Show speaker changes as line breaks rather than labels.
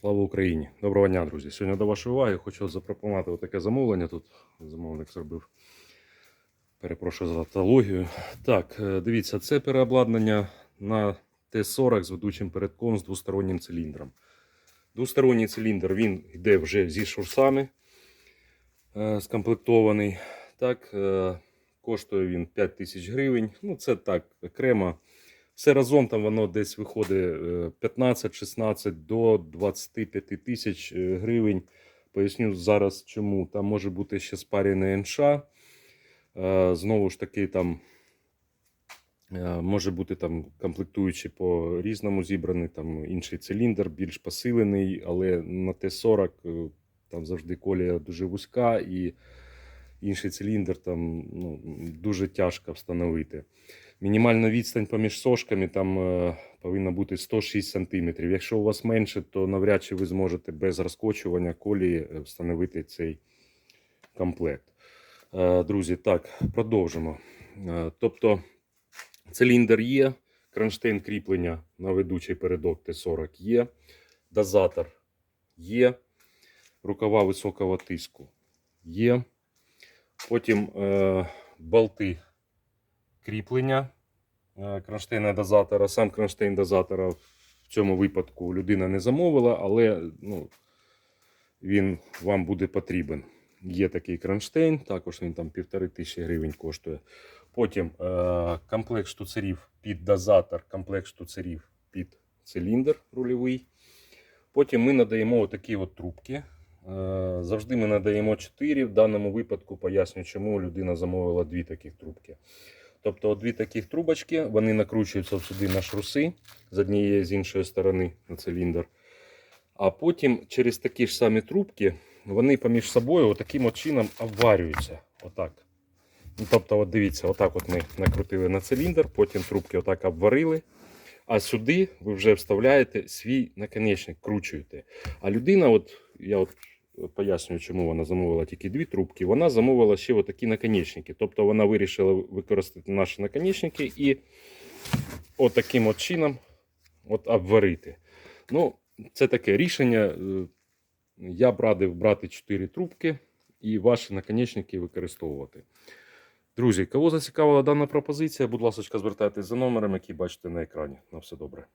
Слава Україні! Доброго дня, друзі! Сьогодні до вашої уваги хочу запропонувати таке замовлення. Тут замовник зробив. Перепрошую за тавтологію. Так, е, дивіться, це переобладнання на Т-40 з ведучим передком з двостороннім циліндром. Двосторонній циліндр він йде вже зі шурсами е, скомплектований. Так, е, коштує він 5 тисяч гривень. Ну, це так, окремо. Все разом там воно десь виходить е, 15-16 до 25 тисяч е, гривень. Поясню зараз чому. Там може бути ще спарений НШ. Е, Знову ж таки, там е, може бути там комплектуючі по різному зібраний, там інший циліндр, більш посилений, але на Т-40 е, там завжди колія дуже вузька і інший циліндр там ну, дуже тяжко встановити. Мінімальна відстань поміж сошками там е, повинна бути 106 см. Якщо у вас менше, то навряд чи ви зможете без розкочування колії е, встановити цей комплект. Е, Друзі, так, продовжимо. Е, Тобто циліндр є, кронштейн кріплення на ведучий передок Т-40 є, дозатор є, рукава високого тиску є. Потім е, болти кріплення е, кронштейна дозатора. Сам кронштейн дозатора в цьому випадку людина не замовила, але ну, він вам буде потрібен. Є такий кронштейн, також він там півтори тисячі гривень коштує. Потім е, комплект штуцерів під дозатор, комплект штуцерів під циліндр рульовий. Потім ми надаємо отакі от трубки. Е, Завжди ми надаємо 4. В даному випадку поясню, чому людина замовила дві таких трубки. Тобто, дві таких трубочки, вони накручуються сюди на шруси з однієї з іншої сторони на циліндр. А потім через такі ж самі трубки вони поміж собою таким чином обварюються. Отак. Ну, Тобто, от дивіться, отак от ми накрутили на циліндр, потім трубки отак обварили. А сюди ви вже вставляєте свій наконечник, кручуєте. А людина, от я от пояснюю, чому вона замовила тільки дві трубки. Вона замовила ще такі наконечники. Тобто вона вирішила використати наші наконечники і от от чином от обварити. Ну, це таке рішення. Е, Я б радив брати 4 трубки і ваші наконечники використовувати. Друзі, кого зацікавила дана пропозиція, будь ласка, звертайтесь за номером, який бачите на екрані. На все добре.